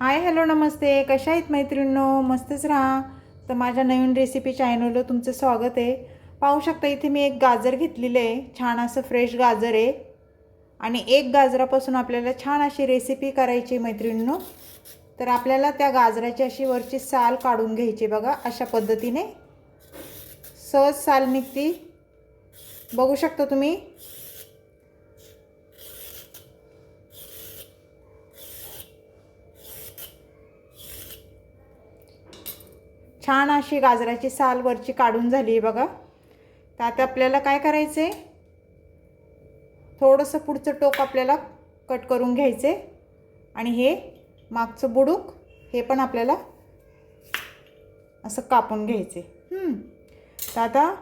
Hi hello नमस्ते. कशा आहेत मैत्रिणींनो? मस्तच राहा. तर माझ्या नवीन रेसिपी चॅनलवर तुमचं स्वागत आहे. पाहू शकता इथे मी एक गाजर घेतलेलं आहे. छान असं फ्रेश गाजर आहे. आणि एक गाजरापासून आपल्याला छान अशी रेसिपी करायची आहे मैत्रिणींनो. तर आपल्याला त्या गाजराची अशी वरची साल काढून घ्यायची बघा अशा पद्धतीने. सहज साल निघती. बघू शकता तुम्ही. छान अशी गाजराची साल वरची काढून झाली आहे बघा. तर आता आपल्याला काय करायचं आहे थोडंसं पुढचं टोक आपल्याला कट करून घ्यायचे आणि हे मागचं बुडूक हे पण आपल्याला असं कापून घ्यायचे तर आता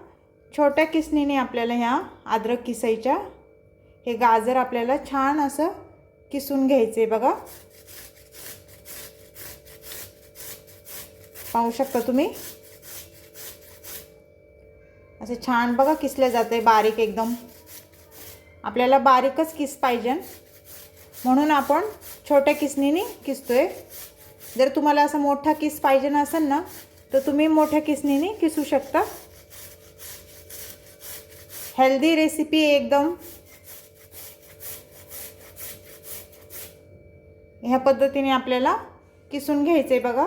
छोट्या किसणीने आपल्याला ह्या अद्रक किसायच्या हे गाजर आपल्याला छान असं किसून घ्यायचे बघा. पाहू शकता तुम्ही? असे छान बघा किसले जाते बारीक एकदम. आपल्याला बारीकच किस पाहिजे. म्हणून आपण छोट्या किसनीने किसतोय. जर तुम्हाला असा मोठा किस पाहिजे असेल ना तर तुम्ही मोठ्या किसनीने किसू शकता. हेल्दी रेसिपी एकदम. ह्या पद्धतीने आपल्याला किसून घ्यायचं आहे बघा.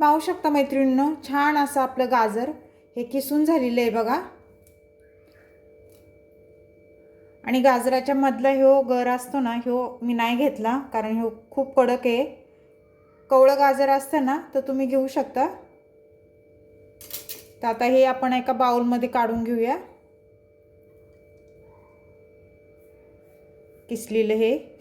पाहू शकता मैत्रिणीनं छान असं आपलं गाजर हे किसून झालेलं आहे बघा. आणि गाजराच्या मधला ह्यो गर असतो ना ह्यो मी नाही घेतला कारण ह्यो खूप कडक आहे. कवळं गाजर असतं ना तर तुम्ही घेऊ शकता. तर आता हे आपण एका बाउलमध्ये काढून घेऊया. किसलेलं हे.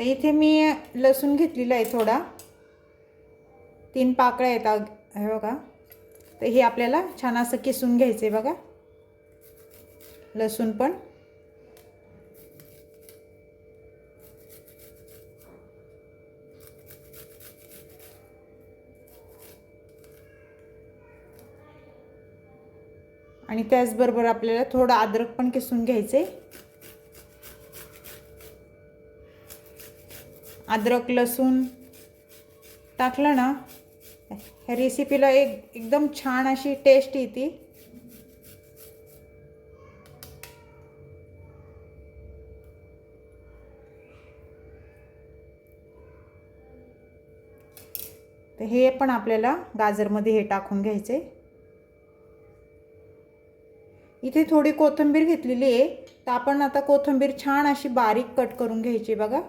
तर इथे मी लसूण घेतलेला आहे थोडा. तीन पाकळ्या आहेत हे बघा. तर हे आपल्याला छान असं किसून घ्यायचं आहे बघा. लसूण पण. आणि त्याचबरोबर आपल्याला थोडं अद्रक पण किसून घ्यायचं आहे अद्रक लसूण टाकलं ना ह्या रेसिपीला एक एकदम छान अशी टेस्ट येते. तर हे पण आपल्याला गाजरमध्ये हे टाकून घ्यायचे. इथे थोडी कोथिंबीर घेतलेली आहे. तर आपण आता कोथिंबीर छान अशी बारीक कट करून घ्यायची बघा.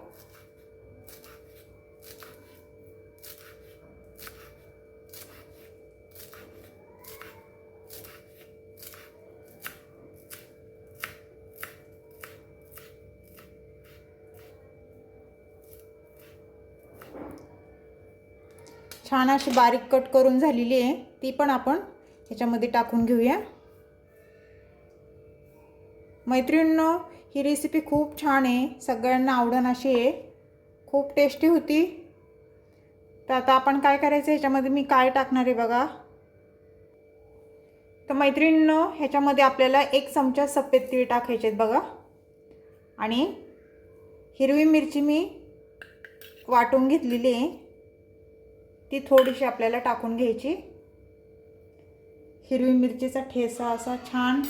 छान अशी बारीक कट करून झालेली आहे. ती पण आपण ह्याच्यामध्ये टाकून घेऊया. मैत्रिणींनो ही रेसिपी खूप छान आहे. सगळ्यांना आवडण अशी आहे. खूप टेस्टी होती. तर आता आपण काय करायचं ह्याच्यामध्ये मी काय टाकणार आहे बघा. तर मैत्रिणींनो ह्याच्यामध्ये आपल्याला एक चमचा सफेद तीळ टाकायचे आहेत बघा. आणि हिरवी मिरची मी वाटून घेतलेली आहे. ती थोडीशी आपल्याला टाकून घ्यायची. हिरवी मिरचीचा ठेसा असा छान.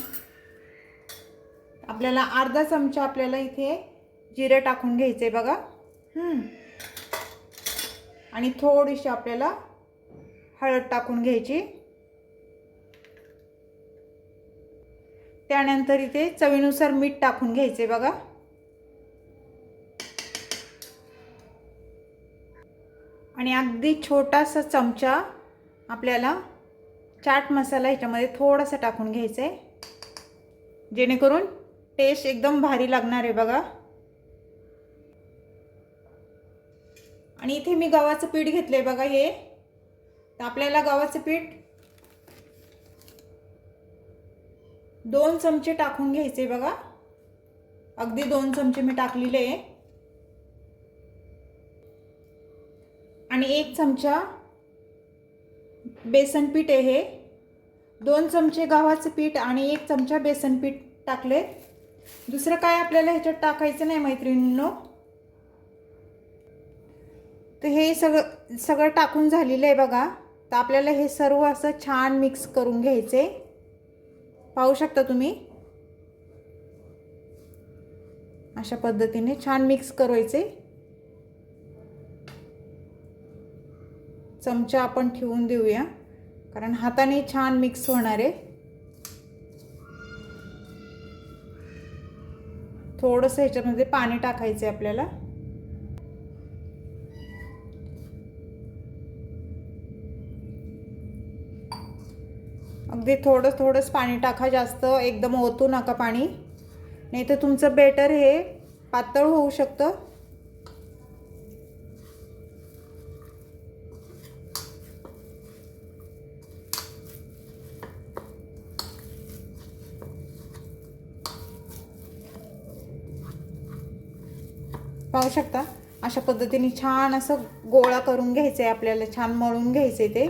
आपल्याला अर्धा चमचा आपल्याला इथे जिरे टाकून घ्यायचे बघा. आणि थोडीशी आपल्याला हळद टाकून घ्यायची. त्यानंतर इथे चवीनुसार मीठ टाकून घ्यायचे बघा. आणि अगदी छोटासा चमचा आपल्याला चाट मसाला ह्याच्यामध्ये थोडासा टाकून घ्यायचा आहे जेणेकरून टेस्ट एकदम भारी लागणार आहे बघा. आणि इथे मी गव्हाचं पीठ घेतलं आहे बघा हे. तर आपल्याला गव्हाचं पीठ दोन चमचे टाकून घ्यायचे बघा. अगदी दोन चमचे मी टाकलेले आहे. आणि एक चमचा बेसन पीठ आहे हे. दोन चमचे गव्हाचं पीठ आणि एक चमचा बेसन पीठ टाकले. दुसरं काय आपल्याला ह्याच्यात टाकायचं नाही मैत्रिणींनो? तर हे सगळं सगळं टाकून झालेलं आहे बघा. तर आपल्याला हे सर्व असं छान मिक्स करून घ्यायचे. पाहू शकता तुम्ही? अशा पद्धतीने छान मिक्स करायचे. चमचा आपण ठेवून देऊया. कारण हाताने छान मिक्स होणार आहे. थोडंसं ह्याच्यामध्ये पाणी टाकायचं आहे आपल्याला. अगदी थोडं थोडंच पाणी टाका. जास्त एकदम ओतू नका पाणी. नाही तर तुमचं बेटर हे पातळ होऊ शकतं. पाहू शकता? अशा पद्धतीने छान असं गोळा करून घ्यायचं आहे आपल्याला छान मळून घ्यायचं आहे ते.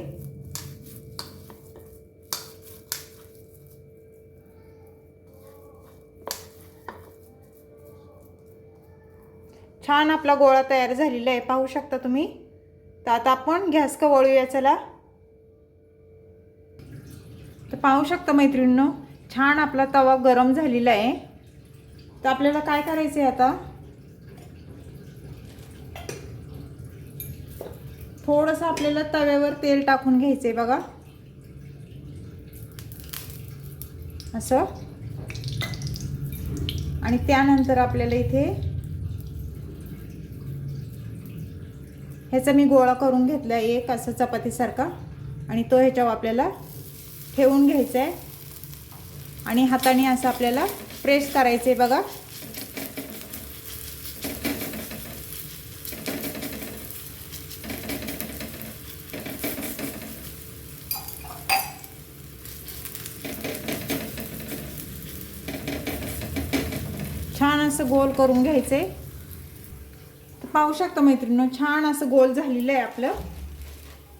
छान आपला गोळा तयार झालेला आहे. पाहू शकता तुम्ही? तर आता आपण गॅस का वळूया चला. तर पाहू शकता मैत्रिणींनो छान आपला तवा गरम झालेला आहे. तर आपल्याला काय करायचं आहे आता? थोडंसं आपल्याला तव्यावर तेल टाकून घ्यायचं आहे बघा. असं. आणि त्यानंतर आपल्याला इथे ह्याचा मी गोळा करून घेतला आहे एक असं चपातीसारखा. आणि तो ह्याच्यावर आपल्याला ठेवून घ्यायचा आहे आणि हाताने असं आपल्याला प्रेस करायचं आहे बघा छान असं गोल करून घ्यायचं. आहे पाहू शकता मैत्रिणी छान असं गोल झालेलं आहे आपलं.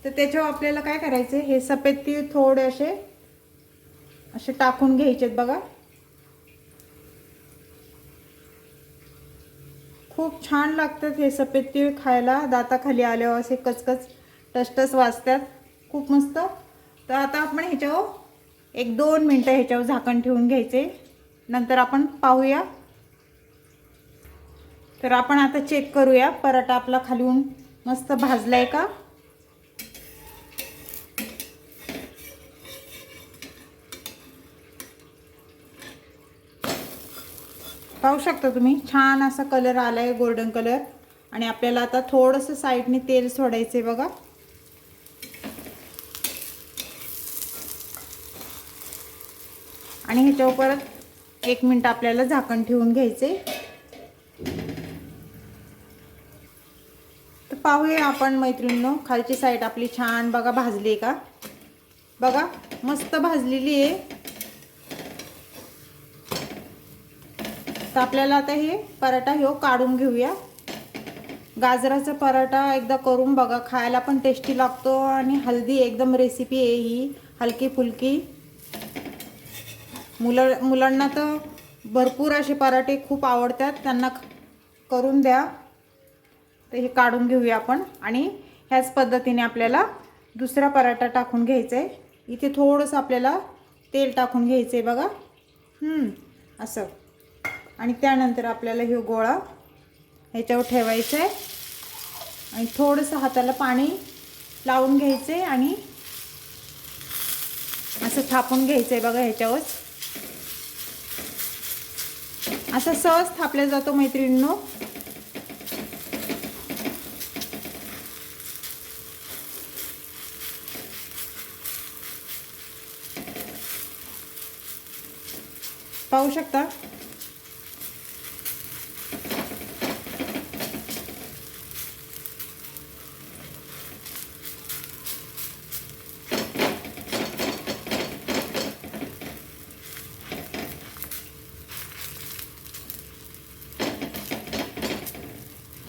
तर त्याच्यावर आपल्याला काय करायचं हे सफेद तीळ थोडे असे असे टाकून घ्यायचे बघा. खूप छान लागतात हे सफेद तीळ खायला. दाताखाली आल्यावर असे कचकच टसटस वाजतात. खूप मस्त. तर आता आपण ह्याच्यावर एक दोन मिनटं ह्याच्यावर झाकण ठेवून घ्यायचे. नंतर आपण पाहूया. तर आपण आता चेक करूया. पराठा आपला खालून मस्त भाजला आहे का? पाहू शकता तुम्ही? छान असा कलर आला आहे गोल्डन कलर आणि आपल्याला आता थोडंसं साईडने तेल सोडायचं आहे बघा. आणि ह्याच्यावर परत एक मिनटं आपल्याला झाकण ठेवून घ्यायचे पाहूया आपण मैत्रिणींनो. खालची साईड आपली छान बघा भाजली आहे का? बघा मस्त भाजलेली आहे तर आपल्याला आता हे पराठा हो काढून घेऊया. गाजराचा पराठा एकदा करून बघा खायला पण टेस्टी लागतो आणि हल्दी एकदम रेसिपी आहे ही हलकी फुलकी मुलं मुलांना तर भरपूर असे पराठे खूप आवडतात त्यांना करून द्या. तर हे काढून घेऊया आपण. आणि ह्याच पद्धतीने आपल्याला दुसरा पराठा टाकून घ्यायचा आहे इथे थोडंसं आपल्याला तेल टाकून घ्यायचं आहे बघा असं. आणि त्यानंतर आपल्याला हे गोळा ह्याच्यावर ठेवायचं आहे आणि थोडंसं हाताला पाणी लावून घ्यायचं आहे आणि असं थापून घ्यायचं आहे बघा ह्याच्यावर. असं सहज थापल्या जातो मैत्रिणींनो. पाहू शकता.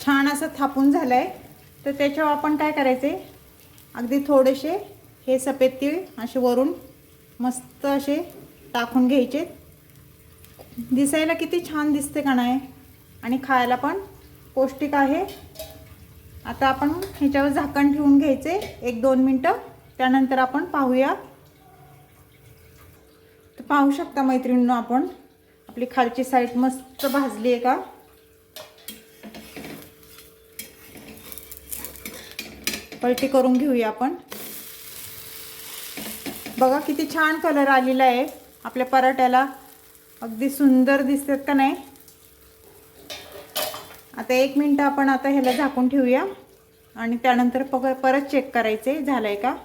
छान असं थापून झालं आहे तर त्याच्यावर आपण काय करायचे? अगदी थोडेसे हे सफेद तीळ असे वरून मस्त असे टाकून घ्यायचे. दिसायला किती छान दिसते का नाही? आणि खायला पण पौष्टिक आहे. आता आपण ह्याच्यावर झाकण ठेवून घ्यायचे. एक दोन मिनटं. त्यानंतर आपण पाहूया. तर पाहू शकता मैत्रिणींनो आपण. आपली खालची साईड मस्त भाजली आहे का? पलटी करून घेऊया आपण. बघा किती छान कलर आलेला आहे. आपल्या पराठ्याला अगदी सुंदर दिसतात का नाही? आता एक मिनटं आपण आता ह्याला झाकून ठेवूया. आणि त्यानंतर पग परत चेक करायचे. झालं आहे का?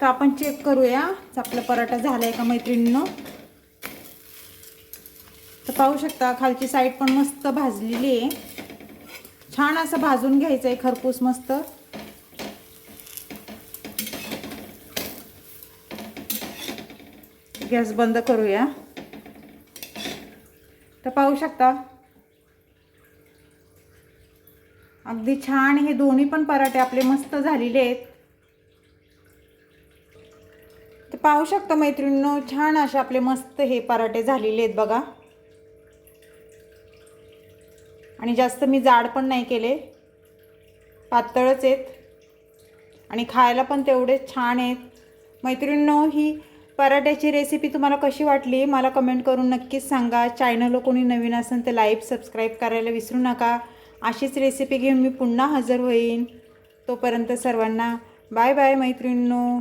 तर आपण चेक करूया. आपला पराठा झाला आहे का मैत्रिणींनो? तर पाहू शकता खालची साईड पण मस्त भाजलेली आहे. छान असं भाजून घ्यायचं आहे खरपूस मस्त. गॅस बंद करूया. तर पाहू शकता. अगदी छान हे दोन्ही पण पराठे आपले मस्त झालेले आहेत. तर पाहू शकता मैत्रिणींनो छान असे आपले मस्त हे पराठे झालेले आहेत बघा. आणि जास्त मी जाड पण नाही केले. पातळच आहेत. आणि खायला पण तेवढे छान आहेत. मैत्रिणींनो ही पराठ्याची रेसिपी तुम्हाला कशी वाटली मला कमेंट करून नक्कीच सांगा. चॅनल कोणी नवीन असेल तर लाईक सबस्क्राईब करायला विसरू नका. अशीच रेसिपी घेऊन मी पुन्हा हजर होईन. तोपर्यंत सर्वांना बाय बाय मैत्रिणींनो.